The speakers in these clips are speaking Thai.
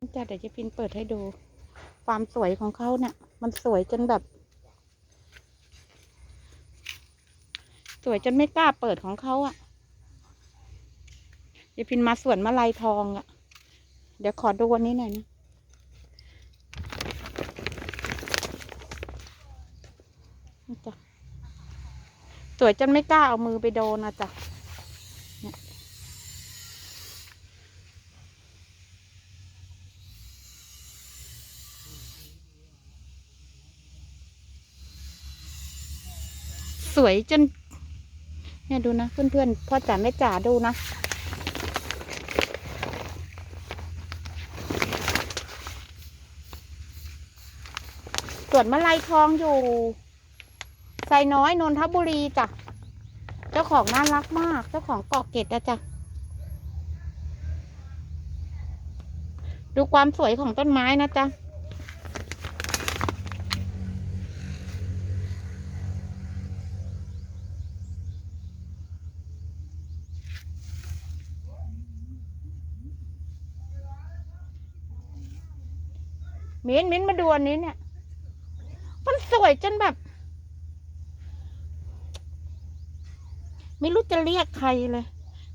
จ้ะเดี๋ยวจะพินเปิดให้ดู ความสวยของเขาเนี่ยมันสวยจนแบบ สวยจนไม่กล้าเปิดของเขาอะ่ะเดี๋ยวพินมาสวนมาลายทองอะ่ะ เดี๋ยวขอดูวันนี้หน่อยนะจ้ะสวยจนไม่กล้าเอามือไปโดนนะจ๊ะ สวยจน เนี่ยดูนะเพื่อนๆพ่อจ๋าแม่จ๋าดูนะสวนมะไลทองอยู่ไซน้อยนนทบุรีจ้ะ เจ้าของน่ารักมาก เจ้าของเกาะเกร็ดนะจ๊ะดูความสวยของต้นไม้นะจ๊ะ มิ้นมิ้นมาดูอันนี้เนี่ย มันสวยจนแบบ ไม่รู้จะเรียกใครเลย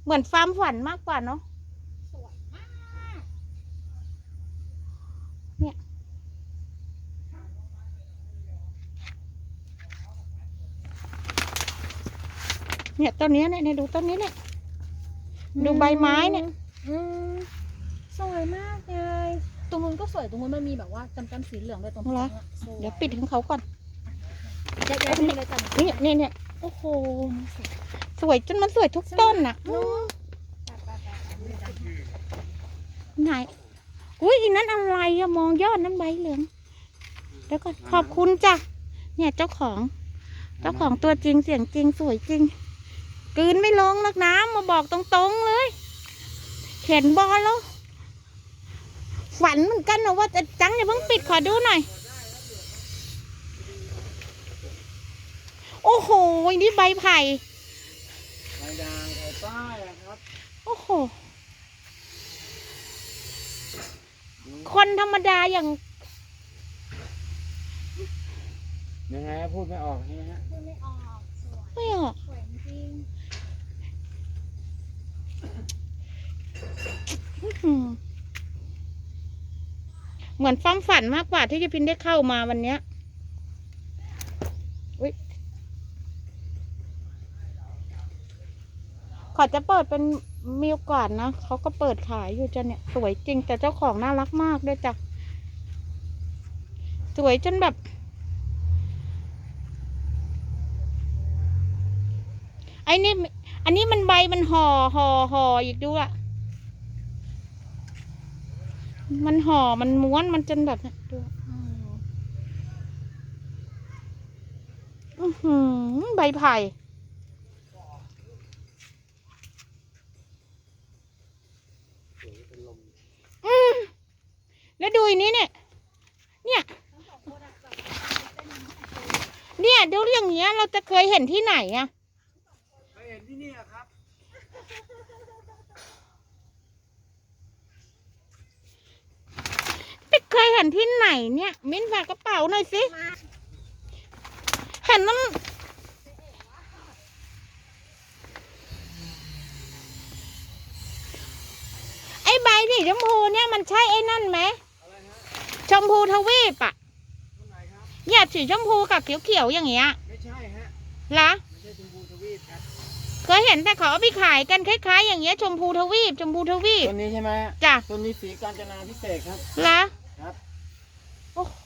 เหมือนฟาร์มฝันมากกว่าเนาะเนี่ยเนี่ยต้นนี้เนี่ยเนี่ย ดูต้นนี้เนี่ย ดูใบไม้เนี่ย สวยมากเลย ตรงนู้นก็สวยตรงนู้นมันมีแบบว่าจำจำสีเหลืองด้วยตรงเหรอท้องอะสวยเดี๋ยวปิดของเขาก่อนย้ายย้ายไปเลยจ้ะนี่นี่เนี่ยโอ้โห สวยจนมันสวยทุกต้นน่ะเนอะไหนอุ้ยอีนั้นอะไรอะมองยอดนั้นใบเหลืองแล้วก็ขอบคุณจ้ะเนี่ยเจ้าของ เจ้าของตัวจริงเสียงจริงสวยจริงกลืนไม่ลงนักน้ำมาบอกตรงๆเลย เห็นบอลแล้ว ฝันเหมือนกันนะว่าจะจังอย่าเพิ่งปิดขอดูหน่อย โอ้โหนี่ใบไผ่ใบด่างไผ่ใต้อะครับโอ้โหคนธรรมดาอย่างยังไงพูดไม่ออกใช่ไหมฮะพูดไม่ออกสวยไม่ออกสวยจริงอื้อหือ เหมือนความฝันมากกว่าที่จะพินได้เข้ามาวันเนี้ยอุ๊ยขอจะเปิดเป็นมีโอกาสนะเขาก็เปิดขายอยู่จ้ะเนี่ย สวยจริงแต่เจ้าของน่ารักมากด้วยจ้ะสวยจนแบบ ไอ้นี่อันนี้มันใบมันห่อห่อห่ออีกด้วย มันห่อ มันม้วน มันจนแบบดูอือหือใบไผ่แล้วดูอันนี้เนี่ย เนี่ย เนี่ยดูอย่างเงี้ยเราจะเคยเห็นที่ไหนอะเคยเห็นที่นี่อะครับ ไม่เคยเห็นที่ไหนเนี่ย มิ้นฝากกระเป๋าหน่อยสิ เห็นน้ำไอ้ใบสีชมพูเนี่ยมันใช่ไอ้นั่นไหมอะไรฮะชมพูทวีปอะต้นไหนครับเนี่ยสีชมพูกับเขียวๆอย่างเงี้ย ไม่ใช่ฮะละไม่ใช่ชมพูทวีปครับเคยเห็นแต่เขาเอาไปขายกันคล้ายๆ อย่างเงี้ยชมพูทวีปชมพูทวีป ต้นนี้ใช่ไหมฮะจ้ะ ต้นนี้สีกาญจนาพิเศษครับละครับ โอ้โห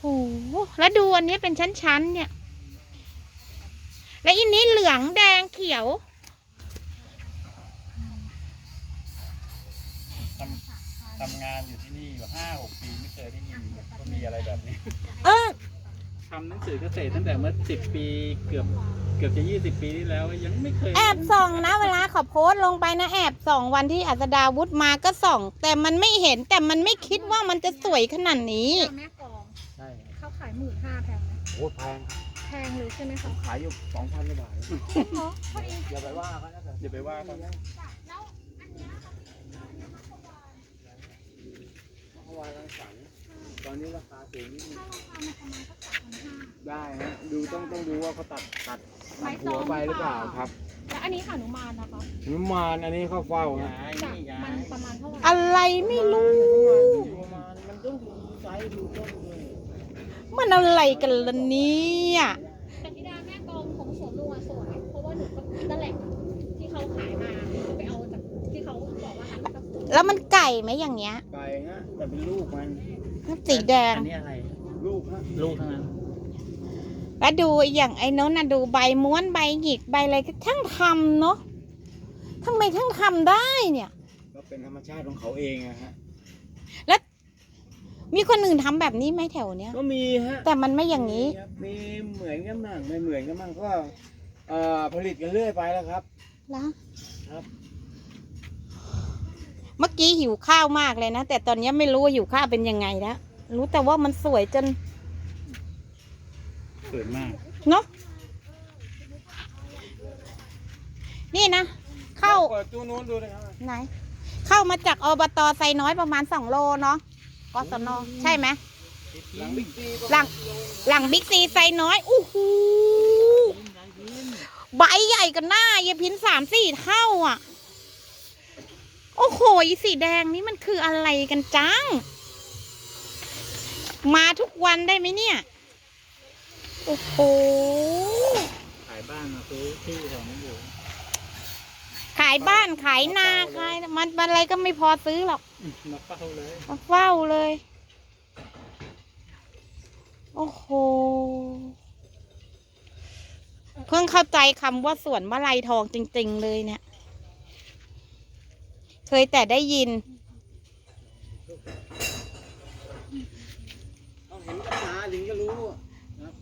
แล้วดูอันนี้เป็นชั้นๆเนี่ย และอันนี้เหลืองแดงเขียว ทำทำงานอยู่ที่นี่อยู่ห้าหกปีไม่เคยได้ยินว่ามีอะไรแบบนี้ เออทำหนังสือเกษตรตั้งแต่เมื่อสิบปีเกือบเกือบจะยี่สิบปีที่แล้ว ยังไม่เคย แอบส่องนะเวลาเขาโพสต์ลงไปนะแอบส่องวันที่อัศดาวุธมาก็ส่อง แต่มันไม่เห็นแต่มันไม่คิดว่ามันจะสวยขนาดนี้ แม่กองใช่ครับ เขาขายหมื่นห้าแพงไหมโอ้แพงครับแพงเลยใช่ไหมคะขายอยู่สองพันกว่าบาทจริงเหรอพอดีอย่าไปว่าเขานะอย่าไปว่าเขานะเขาบอกวายรังสรรค์ตอนนี้ราคาสูงนิดนึงถ้าราคามันประมาณสักสามพันห้าได้ฮะดูต้องต้องดูว่าเขาตัดตัดไม้ตัดซ้หัอวมไปหหรืรืออเปเปล่าล่าครับแล้วอันนี้หนุมานนะคะหนุมานอันนี้เข้าเฝ้าฮะย้ายจากนี่ย้ามันยประมาณเท่าไหร่อะไรไม่รู้หนุมานมันต้องดูไซส์ดูต้นด้วย มันอะไรกันล่ะเนี่ยแต่ธิดาแม่กองของสวนลุงอะสวยเพราะว่าหนูก็นั่นแหละที่เขาขายมาหนูก็ไปเอาจากที่เขาบอกว่าอันนี้ก็สวยแล้วมันไก่ไหมอย่างเงี้ยไก่ฮะแต่เป็นลูกมันสีแดง อันนี้อะไร ลูกฮะลูกทั้งนั้นแล้วดูอย่างไอ้โน้นน่ะดูใบม้วนใบหยิกใบอะไรก็ช่างทำเนาะทำไมช่างทำได้เนี่ย ก็เป็นธรรมชาติของเขาเองอะฮะ มีคนอื่นทำแบบนี้ไหมแถวเนี้ย ก็มีฮะแต่มันไม่อย่างนี้มีครับมีเหมือนกันบ้างไม่เหมือนกันบ้างก็เอ่อผลิตกันเรื่อยไปแล้วครับแล้วครับ เมื่อกี้หิวข้าวมากเลยนะ แต่ตอนนี้ไม่รู้ว่าหิวข้าวเป็นยังไงแล้วรู้แต่ว่ามันสวยจนสวยมาก เนาะนี่นะเข้า เปิดตู้นู้นดูเลยครับ ไหน เข้ามาจากอบตไซน้อยประมาณสองโลเนาะ กศนใช่ไหมหลังบิ๊กซีหลังหลังบิ๊กซีไซน้อยอู้หูใบใหญ่กันหน้ายายพินสามสี่เท่าอะ โอ้โหอีสีแดงนี่มันคืออะไรกันจัง มาทุกวันได้ไหมเนี่ย โอ้โหขายบ้านมาซื้อที่แถวนี้อยู่ขายบ้านขายนาขายมันมันอะไรก็ไม่พอซื้อหรอก มาเฝ้าเลยมาเฝ้าเลย โอ้โห เพิ่งเข้าใจคำว่าสวนมะไรทองจริง ๆ เลยเนี่ย เคยแต่ได้ยินต้องเห็นกับตาถึงจะรู้ครับ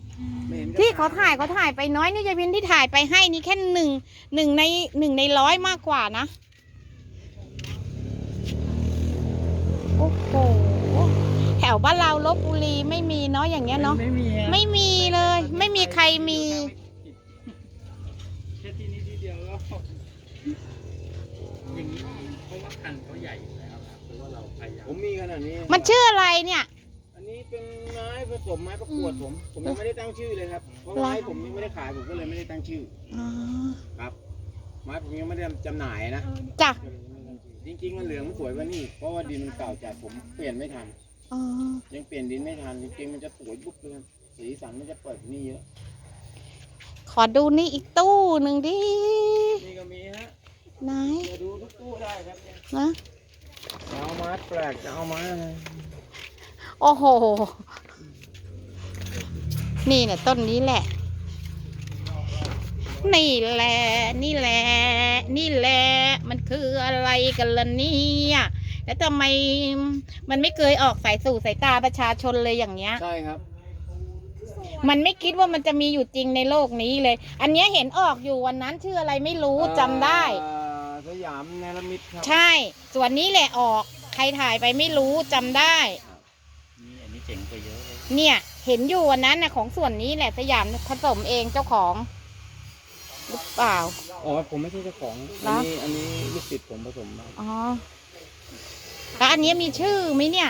ไม่เห็นกับที่เขาตถ่ายเขาถ่ายไปน้อยนี่ยายพินที่ถ่ายไปให้นี่แค่หนึ่งหนึ่งในหนึ่งในร้อยมากกว่านะ โอ้โหแถวบ้านเราลบบุรีไม่มีเนาะอย่างเงี้ยเนาะไม่มีฮะไม่มีเลย ไม่มีใครมี แค่ที่นี่ที่เดียวก็อย่างนี้เพราะว่าพันธุ์เขาใหญ่อยู่แล้วครับเพราะว่าเราพยายามผมมีขนาดนี้มันชื่ออะไรเนี่ย อันนี้เป็นไม้ผสมไม้ประกวดผม ผมยังไม่ได้ตั้งชื่อเลยครับ เพราะไม้ผมยังไม่ได้ขายผมก็เลยไม่ได้ตั้งชื่อ อ๋อ ครับ ไม้ผมยังไม่ได้จำหน่ายนะเออเนี่ยจ้ะ จริงๆมันเหลืองสวยกว่านี่เพราะว่าดินมันเก่าจัดผมเปลี่ยนไม่ทัน อ๋อ ยังเปลี่ยนดินไม่ทันจริงๆมันจะสวยปุ๊บเลยสีสันมันจะเปิดกว่านี่เยอะ ขอดูนี่อีกตู้หนึ่งดิ นี่ก็มีฮะไหนจะดูทุกตู้ได้ครับเนี่ยนะ จะเอาไม้แปลกจะเอาไม้อะไรโอ้โห นี่เนี่ยต้นนี้แหละ นี่แหละ นี่แหละ นี่แหละมัน คืออะไรกันล่ะเนี่ยแล้วทำไมมันไม่เคยออกสายสู่สายตาประชาชนเลยอย่างเงี้ย ใช่ครับ มันไม่คิดว่ามันจะมีอยู่จริงในโลกนี้เลย อันเนี้ยเห็นออกอยู่วันนั้นชื่ออะไรไม่รู้จำได้เอ่อสยามเนรมิตครับ ใช่ ส่วนนี้แหละออก ใครถ่ายไปไม่รู้จำได้ นี่อันนี้เจ๋งกว่าเยอะเลย เนี่ย เห็นอยู่วันนั้นนะของส่วนนี้แหละสยามผสมเองเจ้าของหรือเปล่า อ๋อผมไม่ใช่เจ้าของเหรอัอนนี้อันนี้ลูกศิษย์ผมผสมมาอ๋อแล้วอันเนี้ยมีชื่อไหมเนี่ย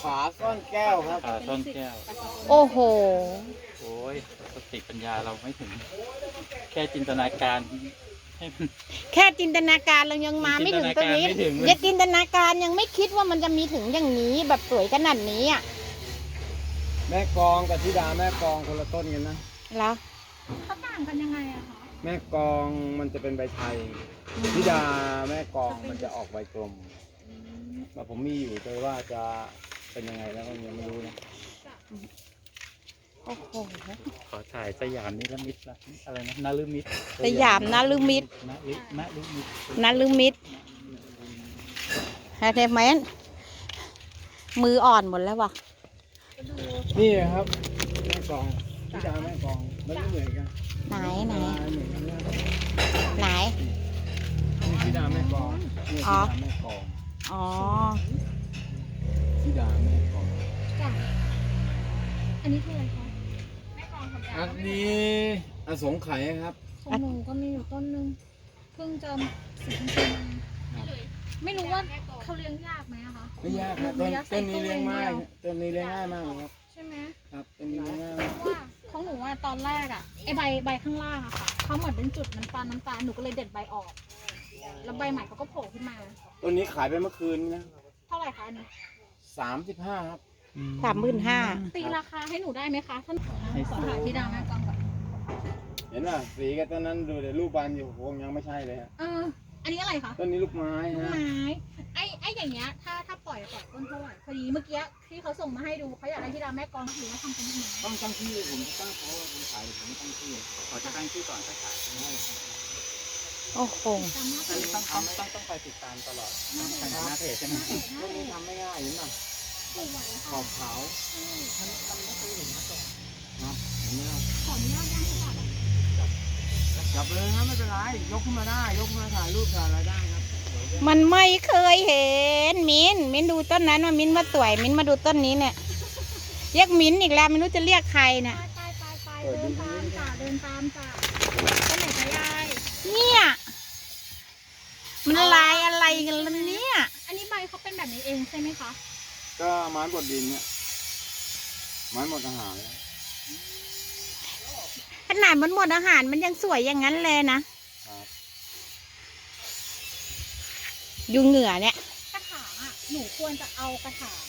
ขาซ่อนแก้วครับขาซ่อนแก้ว โอ้โห โอ้ยสติปัญญาเราไม่ถึง แค่จินตนาการให้มัน แค่จินตนาการเรายังมาไม่ถึงตรงนี้จินตนาการไม่ถึงเลยอย่าจินตนาการยังไม่คิดว่ามันจะมีถึงอย่างนี้แบบสวยขนาดนี้อะแม่กองกับธิดาแม่กองคนละต้นกันนะ เหรอเขาต่างกันยังไงอะคะ แม่กองมันจะเป็นใบไทยธิดาแม่กองมันจะออกใบกลมแต่ผมมีอยู่แต่ว่าจะเป็นยังไงแล้วก็ยังไม่รู้นะโอ้โห ขอถ่ายสยามนิรมิตละอะไรนะนาลืมิตสยามนาลืมิตนาลินาลืมิตนาลืมิดฮะเทมนมืออ่อนหมดแล้ววะก็ดูนี่ครับแม่กอง ธิดาแม่กองมันไม่เหมือนกันไหนไหนลายเหมือนกันนะไหน นี่ดาแม่กองนี่อ๋ธิอดาแม่กองอ๋อธิดาแม่กองจ้ะอันนี้คืออะไรคะแม่กองทำอันนี้อสงไขยครับ ของหนูก็มีอยู่ต้นนึงเพิ่งจะสีชมพูมาไม่รู้ว่าเขาเลี้ยงยากไหมอะคะไม่ยากครับต้นต้นนี้เลี้ยงง่ายต้นนี้เลี้ยงง่ายมากเลยครับ ใช่ไหมครับต้นนี้เลี้ยงง่ายมาก ของหนูอะตอนแรกอะไอใบใบข้างล่างอะค่ะเขาเหมือนเป็นจุดน้ำตาลน้ำตาลหนูก็เลยเด็ดใบออก แล้วใบใหม่เขาก็โผล่ขึ้นมา ต้นนี้ขายไปเมื่อคืนนี้นะเท่าไหร่คะอันนี้สามสิบห้าครับ สามหมื่นห้า ตีราคาให้หนูได้ไหมคะท่านขอถ่ายที่ดาวแม่กองก่อนเห็นป่ะสีกับต้นนั้นดูเดี๋ยวรูปบานอยู่คงยังไม่ใช่เลยฮะ เออ อันนี้อะไรคะต้นนี้ลูกไม้ลูกฮะไม้ ไอ้ไอ้อย่างเงี้ย ถ้าถ้าปล่อยปล่อยต้นเท่าไหร่พอดีเมื่อกี้ที่เขาส่งมาให้ดูเขาอยากได้ที่ดาวแม่กองหรือว่าทำเป็นยังไงต้องตั้งที่ผมจะตั้งเขาผมขายผมตั้งที่ขอจะตั้งชื่อก่อนถ้าขายใช่ไหมโอ้โห ตามหน้าอันเพนี้จต้องต้องต้องต้องไปติดตามตลอดต้องไปหน้าเพจใช่ไหมต้นนี้ทำไม่ง่ายเห็นป่ะสวยขอบขาวเจับเลยครับไม่เป็นไร ยกขึ้นมาได้ ยกขึ้นมาถ่ายรูปถ่ายอะไรได้ครับมันไม่เคยเห็นมินมินดูต้นนั้นว่ามินว่าสวยมินมาดูต้นนี้เนี่ย เรียกมินอีกแล้วไม่รู้จะเรียกใครไปเนี่ย ไปไปไปเดินตามจ้ะเดินตามจ้ะต้นไหนจะยายเนี่ย มันลายอะไรกันล่ะเนี่ย อันนี้ใบเขาเป็นแบบนี้เองใช่ไหมคะ ก็ไม้บดดินเนี่ยไม้หมดอาหารแล้ว ขนาดมันหมดอาหารมันยังสวยอย่างนั้นเลยนะครับอยู่เหงื่อเนี่ยกระถางอะหนูควรจะเอากระถาง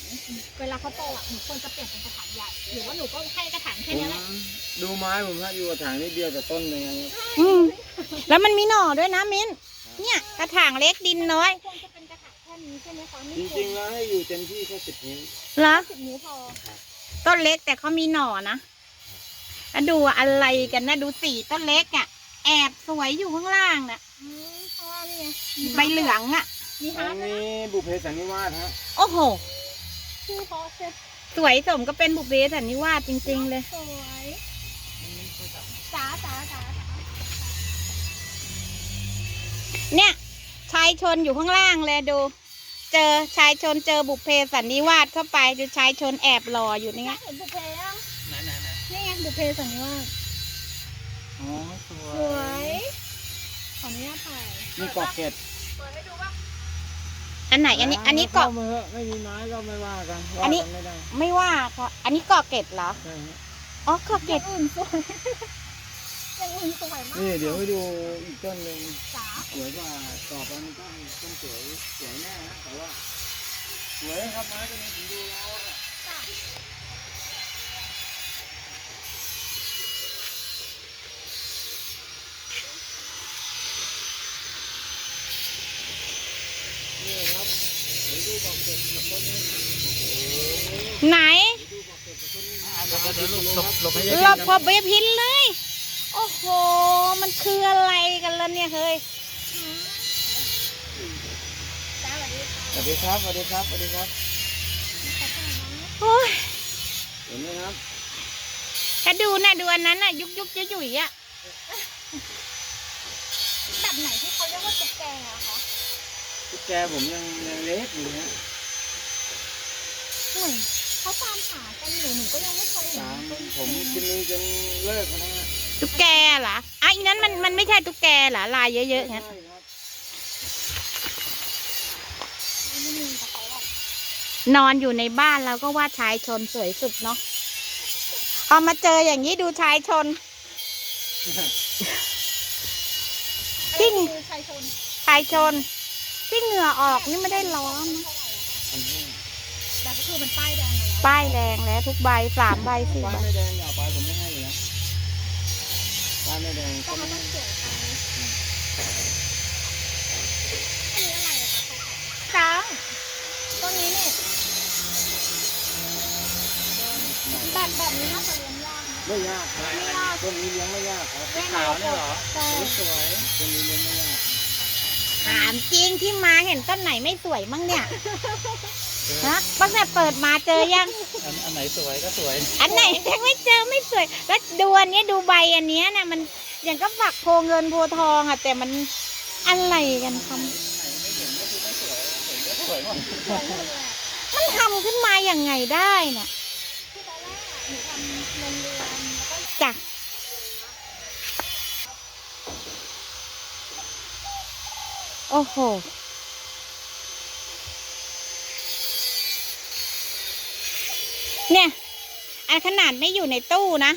เวลาเขาโตอะหนูควรจะเปลี่ยนเป็นกระถางใหญ่หรือว่าหนูต้องให้กระถางผแค่มนี้แหละดูไม้ผมฮะอยู่กระถางนิดเดียวแต่ต้นเลยครับอืมแล้วมันมีหน่อด้วยนะมินเนี่ย กระถางเล็กดินน้อยควรจะเป็นกระถางแค่นี้ใช่ไหมคะจริงๆแล้วให้อยู่เต็มที่แค่สิบนิ้วเหรอสิบนิ้วพอต้นเล็กแต่เขามีหน่อนะ แล้วดูอะไรกันนะดูสีต้นเล็กอะ่ะ แอบสวยอยู่ข้างล่างน่ะอืมเพราะว่านี่ไงใบเหลืองอะ่ะ มีอัฮาร์นดนี้บุพเพสันนิวาสฮะโอ้โห ชื่อเพราะเชฟสวยสมก็เป็นบุพเพสันนิวาสจริง ๆ เลย สวยจ๋าจ๋าจ๋าจ๋าเนี่ย ชายชนอยู่ข้างล่างเลยดู เจอชายชนเจอบุพเพสันนิวาสเข้าไปดูชายชนแอบรออยู่นี่ไง เห็นบุพเพยัง บุพเพสันนิวาสอ๋อสวสวยขออนุญาตถ่ายนี่เกาะเกร็ดเปิดให้ดูว่าอันไหนอันนี้ อันนี้เกาะข้มาถอะไม่มีไม้ก็ไม่ว่ากันอันนี้ว่ากัไม่ได้ไม่ว่าค่ะ อันนี้เกาะเกร็ดเหรอ ใช่ฮะอ๋อเกาะอเกร็ย่าดงอื่นสวย อย่างอื่นสวยมากนี่เดี๋ยวให้ดูอีกต้นหนึ่งจ๋าสวยกว่าต่อไปมันต้องต้องสวยสวยแน่นะแต่ว่าสวยครับไม้ตัวนี้ผมดูแล้วอะจ๋า นี่ครับเดี๋ยวดูบอกเกร็ดกับต้นนี้นะ ไหนดูบอเบียวเดี๋ยวหลบหลบใบพอเบพินเลย โอ้โห มันคืออะไรกันล่ะเนี่ยเฮ้ยสวัสดีครับสวัสดีครับสวัสดีครับโอ้ยเห็นไหมครับถ้าดูนะดูอันนั้นน่ะ ยุกยุกยุยยุยอะ แบบไหนที่เขาเรียกว่าตุ๊กแกอะคะ ตุ๊กแกผมยังยังเล็กอยู่ฮะเหมือนเขาตามหากันอยู่หนูก็ยังไม่เคยเห็นตามต้นผมกินมีจนเลิกแล้วนะฮะตุ๊กแกเหรออะอีนั้นมันมันไม่ใช่ตุ๊กแกเหรอลายเยอะๆงั้นใช่ครับไม่มีกับเขาหรอกนอนอยู่ในบ้านเราก็ว่าชายชนสวยสุดเนาะพอมาเจออย่างนี้ดูชายชนอันนี้คือชายชน ชายชน ที่เหงื่อออกนี่ไม่ได้ร้อนนะพันห้าแต่ก็คือมันป้ายแดงมาแล้วป้ายแรงแล้วทุกใบสามใบสี่ป้ายใบไม่แดงอย่าเอาไปผมไม่ให้อยู่แล้วป้ายไม่แดงก็ก็มัไม่นต้ให้องเสียไปอันนี้อะไรอะคะเขาขายช้างต้นนี้เนี่ยแบบแบบนี้น่าจะเลี้ยงยากนะไม่ยากครับไม่ยากต้นนี้เลี้ยงไม่ยากครับขาวเนี่ยเหรอใช่สวยต้นนี้เลี้ยงไม่ยากถามจริงที่มาเห็นต้นไหนไม่สวยมั่งเนี่ยฮะตั้งแต่เปิดมาเจอยัง อันอันไหนสวยก็สวย อันไหนยังไม่เจอไม่สวย แล้วดูอันเนี้ยดูใบอันเนี้ยน่ะมันอย่างก็ฝักโพเงินโพทองอะ แต่มันอะไรกันทำสวยมากสวยหมดเลยอะมันทำขึ้นมาอย่างไงได้น่ะ โอ้โห เนี่ย อันขนาดไม่อยู่ในตู้นะ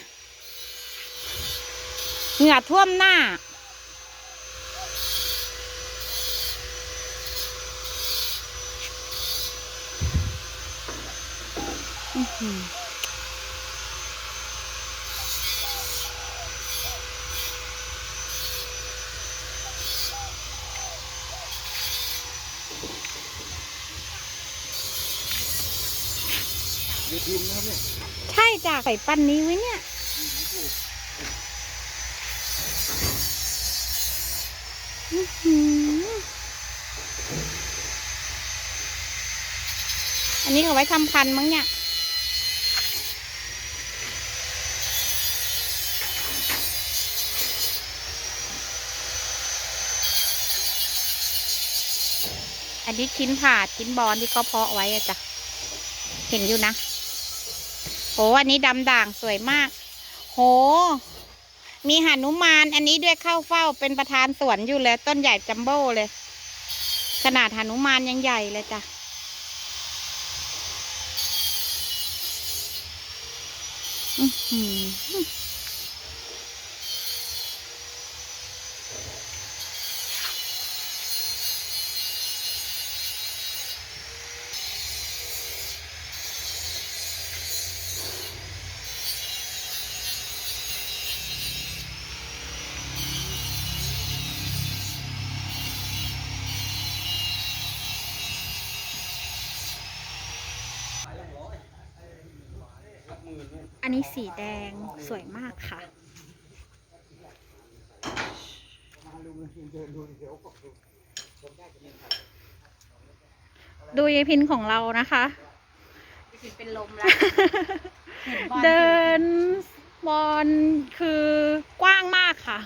เหงื่อท่วมหน้า ใช่จ้ะใส่ปั้นนี้ไว้เนี่ย อันนี้เขาไว้ทำพันมั้งเนี่ยอันนี้ชิ้นผ่าชิ้นบอลที่เขาเพาะไว้อะจ้ะ เห็นอยู่นะ อันนี้ดำด่างสวยมาก โห มีหานุมาน อันนี้ด้วยเข้าเฝ้าเป็นประธานสวนอยู่เลย ต้นใหญ่จัมโบ้เลย ขนาดหานุมานยังใหญ่เลยจ้ะอือ ออันนี้สีแดงสวยมากค่ะ ดูยายพินของเรานะคะ เป็นลมแล้ว เดินบอลคือกว้างมากค่ะ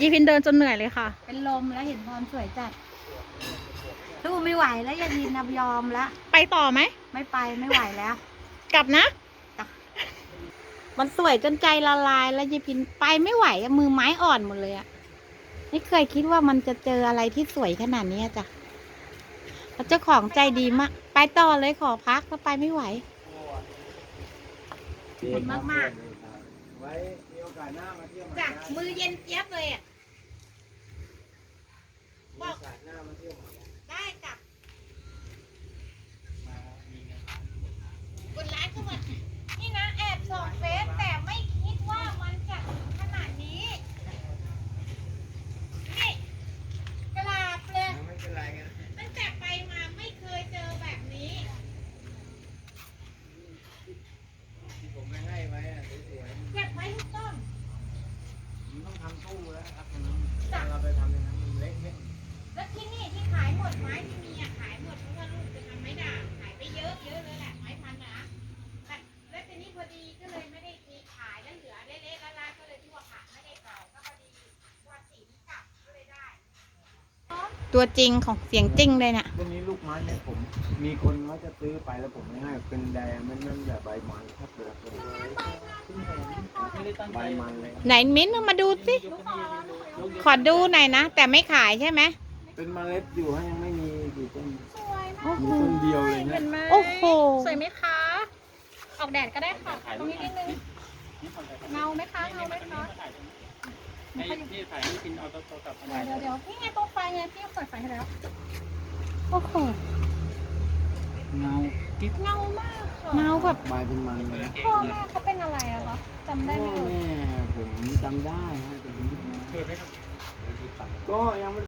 ยีพินเดินจนเหนื่อยเลยค่ะ เป็นลมแล้วเห็นพรสวยจัดสู้ไม่ไหวแล้วยาดินนับยอมแล้ว ไปต่อไหม ไม่ไปไม่ไหวแล้ว กลับนะจ้ะมันสวยจนใจละลายแล้วยีพินไปไม่ไหวอะมือไม้อ่อนหมดเลยอะไม่เคยคิดว่ามันจะเจออะไรที่สวยขนาดนี้อะจ้ะแล้วเจ้าของใจดีมาก ไปต่อเลยขอพักแล้วไปไม่ไหวขอบคุณมากไว้มีโอกาสหน้ามาเที่ยวใหม่จ้ะได้มือเย็นเจี๊ยบเลยอะมีโอกาสหน้ามาเที่ยวใหม่ได้ ได้จ้ะ กดไลค์เข้ามานี่นะแอบส่องเฟซแต่ไม่คิดว่ามันจะขนาดนี้ นี่กระลาบเลย ไม่เป็นไรกัน ตั้งแต่ไปมาไม่เคยเจอแบบนี้ ที่ผมไม่ให้ไว้อะสวยๆ เก็บไว้ทุกต้น มันต้องทำตู้แล้วครับตรงนั้นถ้าเราไปทำอย่างนั้นมันเละเทะ แล้วที่นี่ที่ขายหมดไม้ที่มีอะขายหมดเพราะว่าลูกจะทำไม้ด่างขายไปเยอะเยอะเลยแหละไม้พันธุ์นะแต่แล้วทีนี้พอดีก็เลยไม่ได้มีขายแล้วเหลือเละๆละลายก็เลยที่ว่าขายไม่ได้ต่อก็พอดีว่าสีมันกลับก็เลยได้ ตัวจริงของเสียงจริงเลยน่ะพวกนี้ลูกไม้เนี่ยผม มีคนเขาจะซื้อไปแล้วผมไม่ให้เป็นแดงมันมันแบบใบมันครับเลยไม่ได้ตั้งใบใจมันเลย ไหนมิ้นท์เอามาดูสิยกขึ้นยืนยกขอดูหน่อยนะ แต่ไม่ขายใช่ไหมเป็นเมล็ดอยู่ฮะยังไม่มีกี่ต้นโอ้มีโหต้นเดียวเลยเห็นะนไหมโอ้โห สวยไหมคะ ออกแดดก็ได้ค่ะถ่ายตรรูงปนี้นิดนึงนี่ถ่ายรูปเงาไหมคะเงาไหมคะ ให้พี่ถ่ายให้พินเอาโทรศัพท์มาเดี๋ยวเดี๋ยวพี่ไงตรงไฟไงพี่เปิดไฟให้แล้ว โอ้โห เงาเงามากค่ะเมาแบบใบเป็นมันเลยนะพ่อแม่เขาเป็นอะไรอะคะจำได้ไหมพ่อเอ่ยแม่ผมจำได้ฮะแต่ผมเปิดไหมครับก็ยังไม่